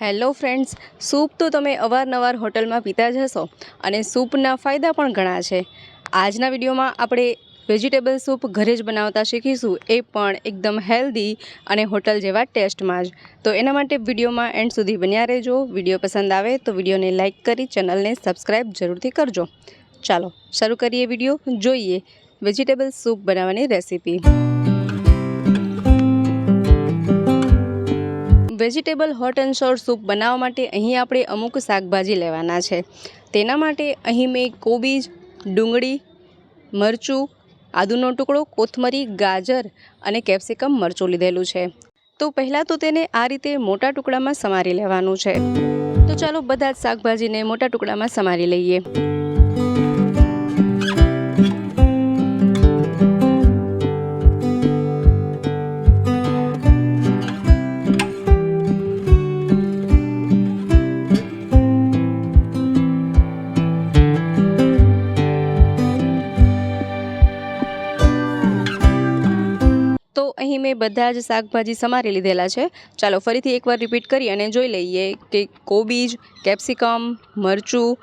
Hello friends, soup તો તમે અવારનવાર હોટલમાં પીતા જ હશો અને સૂપના ફાયદા પણ ઘણા છે. આજના વિડીયોમાં આપણે વેજીટેબલ સૂપ ઘરે જ બનાવતા શીખીશું, એ પણ એકદમ હેલ્ધી અને હોટલ જેવા ટેસ્ટમાં જ. તો એના માટે વિડીયોમાં એન્ડ સુધી બન્યા રહેજો. વીડિયો પસંદ આવે તો વિડીયોને લાઇક કરી, ચેનલને સબસ્ક્રાઈબ જરૂરથી કરજો. ચાલો, શરૂ કરીએ વીડિયો. જોઈએ વેજીટેબલ સૂપ બનાવવાની recipe. Vegetable hot and sour soup બનાવવા માટે અહીં આપણે અમુક શાકભાજી લેવાના છે. તેના માટે અહીં મેં કોબીજ, ડુંગળી, મરચું, આદુનો ટુકડો, કોથમરી, ગાજર અને કેપ્સિકમ મરચું લીધેલું છે. તો પહેલાં તો તેને આ રીતે મોટા ટુકડામાં સમારી લેવાનું છે. તો ચાલો બધા જ શાકભાજીને મોટા ટુકડામાં સમારી લઈએ. અહીં મેં બધા જ શાકભાજી સમારી લીધેલા છે. ચાલો ફરીથી એકવાર રિપીટ કરી અને જોઈ લઈએ કે કોબીજ કેપ્સિકમ મરચું,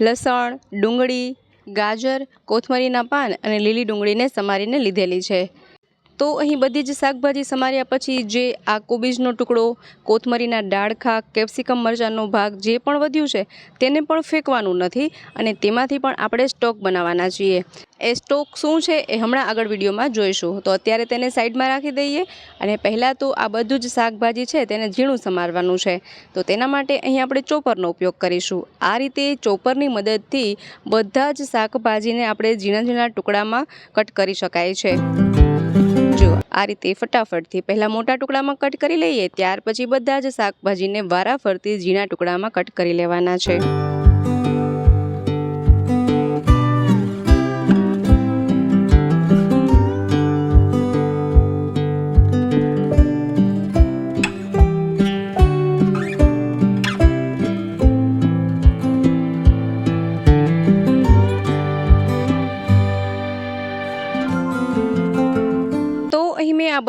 લસણ, ડુંગળી, ગાજર, કોથમરીના પાન અને લીલી ડુંગળીને સમારીને લીધેલી છે. તો અહીં બધી જ શાકભાજી સમાર્યા પછી જે આ કોબીજનો ટુકડો, કોથમરીના ડાળખા, કેપ્સિકમ મરચાંનો ભાગ જે પણ વધ્યું છે, તેને પણ ફેંકવાનું નથી અને તેમાંથી પણ આપણે સ્ટોક બનાવવાના છીએ. એ સ્ટોક શું છે એ હમણાં આગળ વિડીયોમાં જોઈશું. તો અત્યારે તેને સાઈડમાં રાખી દઈએ અને પહેલાં તો આ બધું જ શાકભાજી છે તેને ઝીણું સમારવાનું છે. તો તેના માટે અહીં આપણે ચોપરનો ઉપયોગ કરીશું. આ રીતે ચોપરની મદદથી બધા જ શાકભાજીને આપણે ઝીણા ઝીણા ટુકડામાં કટ કરી શકાય છે. આ રીતે ફટાફટથી પહેલાં મોટા ટુકડામાં કટ કરી લઈએ, ત્યાર પછી બધા જ શાકભાજીને વારાફરતી ઝીણા ટુકડામાં કટ કરી લેવાના છે.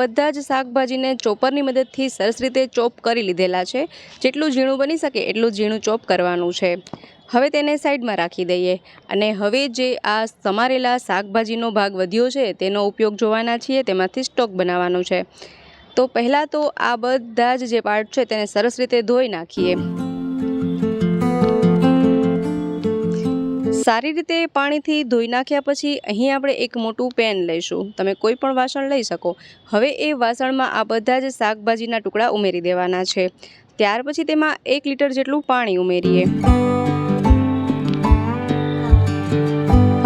બધા જ શાકભાજીને ચોપરની મદદથી સરસ રીતે ચોપ કરી લીધેલા છે. જેટલું ઝીણું બની શકે એટલું ઝીણું ચોપ કરવાનું છે. હવે તેને સાઈડમાં રાખી દઈએ અને હવે જે આ સમારેલા શાકભાજીનો ભાગ વધ્યો છે તેનો ઉપયોગ જોવાના છીએ. તેમાંથી સ્ટોક બનાવવાનો છે. તો પહેલાં તો આ બધા જ જે પાર્ટ છે તેને સરસ રીતે ધોઈ નાખીએ. સારી રીતે પાણીથી ધોઈ નાખ્યા પછી અહીં આપણે એક મોટું પેન લઈશું. તમે કોઈ પણ વાસણ લઈ શકો. હવે એ વાસણમાં આ બધા જ શાકભાજીના ટુકડા ઉમેરી દેવાના છે. ત્યાર પછી તેમાં એક લીટર જેટલું પાણી ઉમેરીએ.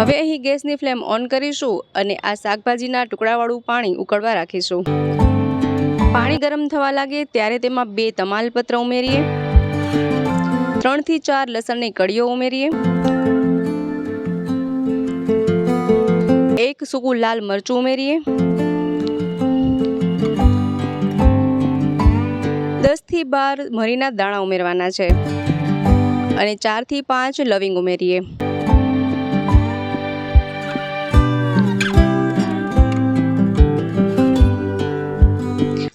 હવે અહીં ગેસની ફ્લેમ ઓન કરીશું અને આ શાકભાજીના ટુકડાવાળું પાણી ઉકળવા રાખીશું. પાણી ગરમ થવા લાગે ત્યારે તેમાં બે તમાલપત્ર ઉમેરીએ. ત્રણથી ચાર લસણની કળીઓ ઉમેરીએ. એક સૂકું લાલ મરચું ઉમેરીએ. દસથી બાર મરીના દાણા ઉમેરવાના છે. અને ચારથી પાંચ લવિંગ ઉમેરીએ.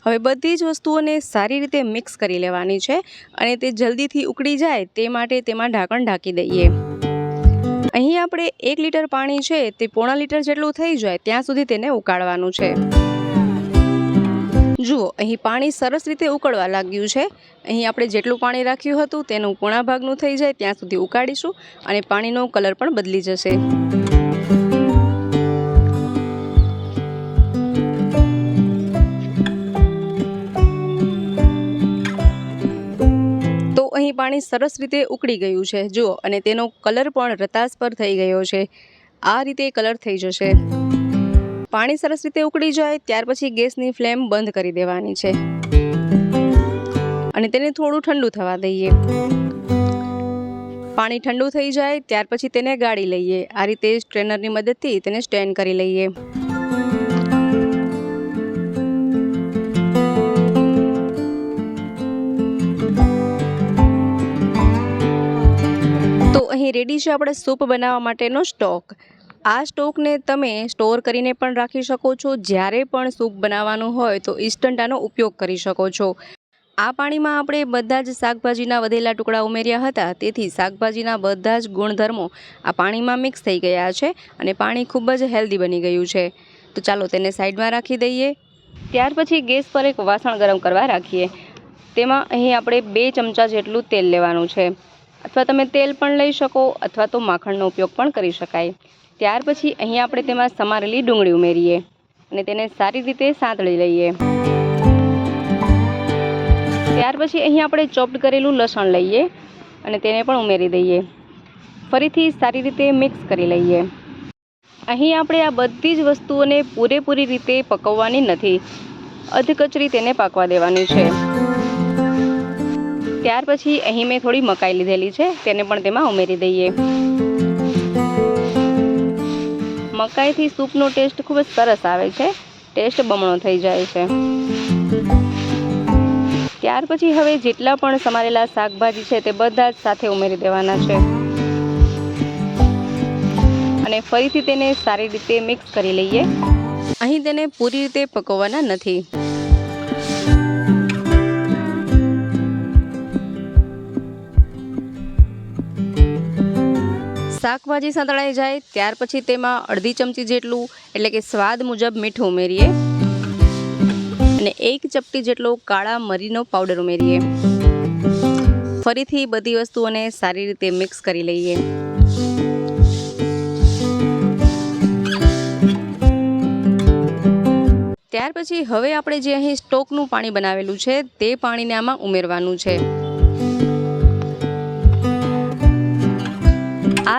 હવે બધી જ વસ્તુઓને સારી રીતે મિક્સ કરી લેવાની છે અને તે જલ્દીથી ઉકળી જાય તે માટે તેમાં ઢાંકણ ઢાંકી દઈએ. અહીં આપણે એક લીટર પાણી છે તે પોણા લીટર જેટલું થઈ જાય ત્યાં સુધી તેને ઉકાળવાનું છે. જુઓ, અહીં પાણી સરસ રીતે ઉકળવા લાગ્યું છે. અહીં આપણે જેટલું પાણી રાખ્યું હતું તેનું પોણા ભાગનું થઈ જાય ત્યાં સુધી ઉકાળીશું અને પાણીનો કલર પણ બદલી જશે. અહીં પાણી સરસ રીતે ઉકળી ગયું છે. જુઓ, અને તેનો કલર પણ રતાસ પર થઈ ગયો છે. આ રીતે કલર થઈ જશે. પાણી સરસ રીતે ઉકળી જાય, ત્યાર પછી ગેસની ફ્લેમ બંધ કરી દેવાની છે. અને તેને થોડું ઠંડુ થવા દઈએ. પાણી ઠંડુ થઈ જાય, ત્યાર પછી તેને ગાળી લઈએ. આ રીતે સ્ટ્રેનરની મદદથી તેને સ્ટેન્ડ કરી લઈએ. અહીં રેડી છે આપણે સૂપ બનાવવા માટેનો સ્ટોક. આ સ્ટોકને તમે સ્ટોર કરીને પણ રાખી શકો છો. જ્યારે પણ સૂપ બનાવવાનું હોય તો ઇન્સ્ટન્ટ ઉપયોગ કરી શકો છો. આ પાણીમાં આપણે બધા જ શાકભાજીના વધેલા ટુકડા ઉમેર્યા હતા. તેથી શાકભાજીના બધા જ ગુણધર્મો આ પાણીમાં મિક્સ થઈ ગયા છે અને પાણી ખૂબ જ હેલ્ધી બની ગયું છે. તો ચાલો તેને સાઈડમાં રાખી દઈએ. ત્યાર પછી ગેસ પર એક વાસણ ગરમ કરવા રાખીએ. તેમાં અહીં આપણે બે ચમચા જેટલું તેલ લેવાનું છે. અથવા તમે તેલ પણ લઈ શકો અથવા તો માખણનો ઉપયોગ પણ કરી શકાય. ત્યાર પછી અહીં આપણે તેમાં સમારેલી ડુંગળી ઉમેરીએ અને તેને સારી રીતે સાંતળી લઈએ. ત્યાર પછી અહીં આપણે ચોપ્ડ કરેલું લસણ લઈએ અને તેને પણ ઉમેરી દઈએ. ફરીથી સારી રીતે મિક્સ કરી લઈએ. અહીં આપણે આ બધી જ વસ્તુઓને પૂરેપૂરી રીતે પકવવાની નથી. અધકચરી તેને પાકવા દેવાની છે. ત્યાર પછી અહીં મેં થોડી મકાઈ લીધેલી છે, તેને પણ તેમાં ઉમેરી દઈએ. મકાઈથી સૂપનો ટેસ્ટ ખૂબ જ સરસ આવે છે, ટેસ્ટ બમણો થઈ જાય છે. ત્યાર પછી હવે જેટલા પણ સમારેલા શાકભાજી છે તે બધા જ સાથે ઉમેરી દેવાના છે. અને ફરીથી તેને સારી રીતે મિક્સ કરી લઈએ. અહીં તેને પૂરી રીતે પકવવાના નથી. શાકભાજી સંતળાઈ જાય, ત્યાર પછી તેમાં અડધી ચમચી જેટલું, એટલે કે સ્વાદ મુજબ મીઠું ઉમેરીએ. અને એક ચપટી જેટલો કાળા મરીનો પાવડર ઉમેરીએ. ફરીથી બધી વસ્તુઓને સારી રીતે મિક્સ કરી લઈએ. ત્યાર પછી હવે આપણે જે અહીં સ્ટોકનું પાણી બનાવેલું છે, તે પાણીને આમાં ઉમેરવાનું છે.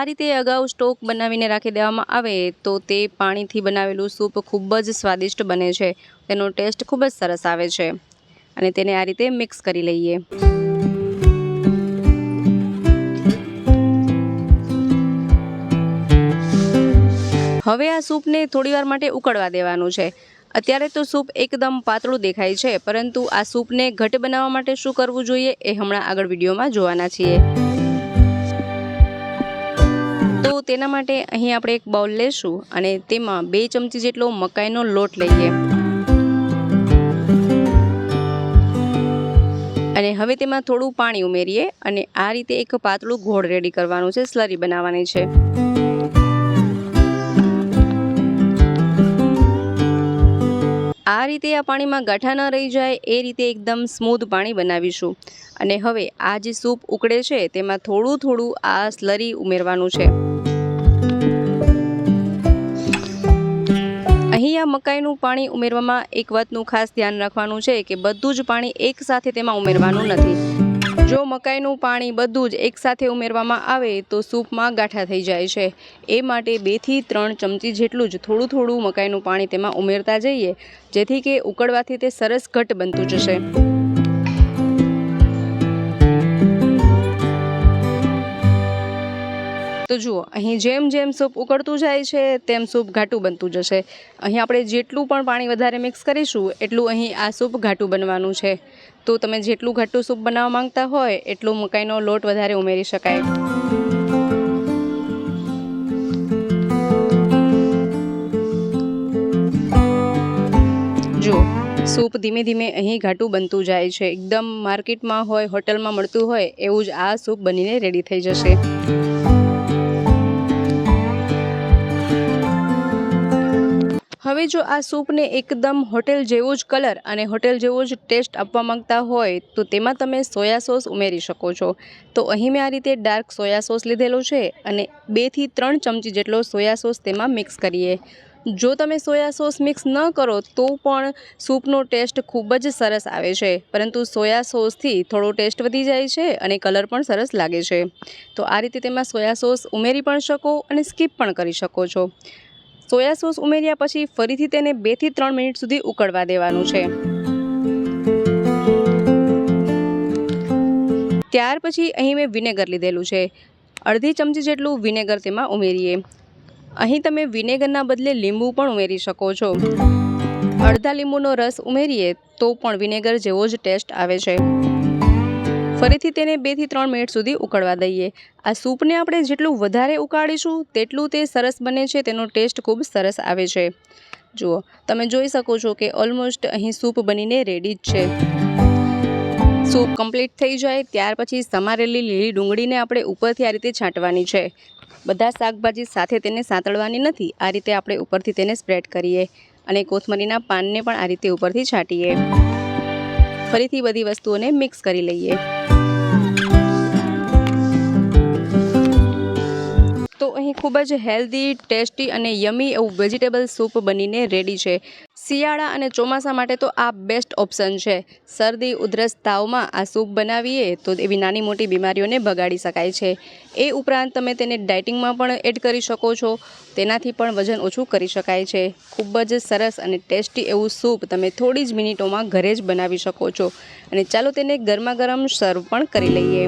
આ રીતે અગાઉ સ્ટોક બનાવીને રાખી દેવામાં આવે તો તે પાણીથી બનાવેલું સૂપ ખૂબ જ સ્વાદિષ્ટ બને છે. તેનો ટેસ્ટ ખૂબ જ સરસ આવે છે. અને તેને આ રીતે મિક્સ કરી લઈએ. હવે આ સૂપને થોડીવાર માટે ઉકળવા દેવાનું છે. અત્યારે તો સૂપ એકદમ પાતળું દેખાય છે, પરંતુ આ સૂપને ઘટ બનાવવા માટે શું કરવું જોઈએ એ હમણાં આગળ વિડીયોમાં જોવાના છીએ. તેના માટે અહીં આપણે એક બાઉલ લેશું અને તેમાં બે ચમચી જેટલો મકાઈનો લોટ લઈએ. અને હવે તેમાં થોડું પાણી ઉમેરીએ અને આ રીતે એક પાતળું ઘોળ રેડી કરવાનું છે સ્લરી બનાવવાની છે. આ રીતે આ પાણીમાં ગાંઠા ન રહી જાય, એ રીતે એકદમ સ્મૂધ પાણી બનાવીશું. અને હવે આ જે સૂપ ઉકળે છે, તેમાં થોડું થોડું આ સ્લરી ઉમેરવાનું છે. અહીં આ મકાઈનું પાણી ઉમેરવામાં એક વાતનું ખાસ ધ્યાન રાખવાનું છે કે બધું જ પાણી એક સાથે તેમાં ઉમેરવાનું નથી. જો મકાઈનું પાણી બધું જ એકસાથે ઉમેરવામાં આવે તો સૂપમાં ગાંઠા થઈ જાય છે. એ માટે બેથી ત્રણ ચમચી જેટલું જ થોડું થોડું મકાઈનું પાણી તેમાં ઉમેરતા જઈએ, જેથી કે ઉકળવાથી તે સરસ ઘટ બનતું જશે. તો જુઓ, અહીં જેમ જેમ સૂપ ઉકળતું જાય છે, તેમ સૂપ ઘાટું બનતું જશે. અહીં આપણે જેટલું પણ પાણી વધારે મિક્સ કરીશું, એટલું અહીં આ સૂપ ઘાટું બનવાનું છે. તો તમે જેટલું ઘાટું સૂપ બનાવવા માંગતા હોય, એટલું મકાઈનો લોટ વધારે ઉમેરી શકાય. જુઓ, સૂપ ધીમે ધીમે અહીં ઘાટું બનતું જાય છે. એકદમ માર્કેટમાં હોય, હોટલમાં મળતું હોય, એવું જ આ સૂપ બનીને રેડી થઈ જશે. હવે જો આ સૂપને એકદમ હોટેલ જેવો જ કલર અને હોટેલ જેવો જ ટેસ્ટ આપવા માંગતા હોય, તો તેમાં તમે સોયા સોસ ઉમેરી શકો છો. તો અહીં મેં આ રીતે ડાર્ક સોયા સોસ લીધેલો છે અને બેથી ત્રણ ચમચી જેટલો સોયા સોસ તેમાં મિક્સ કરીએ. જો તમે સોયા સોસ મિક્સ ન કરો, તો પણ સૂપનો ટેસ્ટ ખૂબ જ સરસ આવે છે. પરંતુ સોયા સોસથી થોડો ટેસ્ટ વધી જાય છે અને કલર પણ સરસ લાગે છે. તો આ રીતે તેમાં સોયા સોસ ઉમેરી પણ શકો અને સ્કીપ પણ કરી શકો છો. સોયા સોસ ઉમેર્યા પછી ફરીથી તેને બેથી ત્રણ મિનિટ સુધી ઉકળવા દેવાનું છે. ત્યાર પછી અહીં મેં વિનેગર લીધેલું છે. અડધી ચમચી જેટલું વિનેગર તેમાં ઉમેરીએ. અહીં તમે વિનેગરના બદલે લીંબુ પણ ઉમેરી શકો છો. અડધા લીંબુનો રસ ઉમેરીએ તો પણ વિનેગર જેવો જ ટેસ્ટ આવે છે. ફરીથી તેને બેથી ત્રણ મિનિટ સુધી ઉકળવા દઈએ. આ સૂપને આપણે જેટલું વધારે ઉકાળીશું, તેટલું તે સરસ બને છે, તેનો ટેસ્ટ ખૂબ સરસ આવે છે. જુઓ, તમે જોઈ શકો છો કે ઓલમોસ્ટ અહીં સૂપ બનીને રેડી જ છે. સૂપ કમ્પ્લીટ થઈ જાય, ત્યાર પછી સમારેલી લીલી ડુંગળીને આપણે ઉપરથી આ રીતે છાંટવાની છે. બધા શાકભાજી સાથે તેને સાંતળવાની નથી, આ રીતે આપણે ઉપરથી તેને સ્પ્રેડ કરીએ અને કોથમરીના પાનને પણ આ રીતે ઉપરથી છાંટીએ. ફરીથી બધી વસ્તુઓને મિક્સ કરી લઈએ. તો અહીં ખૂબ જ હેલ્ધી ટેસ્ટી અને યમી એવું વેજીટેબલ સૂપ બનીને રેડી છે. શિયાળા અને ચોમાસા માટે તો આ બેસ્ટ ઓપ્શન છે. શરદી, ઉધરસ તાવમાં આ સૂપ બનાવીએ તો એવી નાની મોટી બીમારીઓને ભગાડી શકાય છે. એ ઉપરાંત તમે તેને ડાયટિંગમાં પણ એડ કરી શકો છો. તેનાથી પણ વજન ઓછું કરી શકાય છે. ખૂબ જ સરસ અને ટેસ્ટી એવું સૂપ તમે થોડી જ મિનિટોમાં ઘરે જ બનાવી શકો છો. અને ચાલો તેને ગરમા ગરમ સર્વ પણ કરી લઈએ.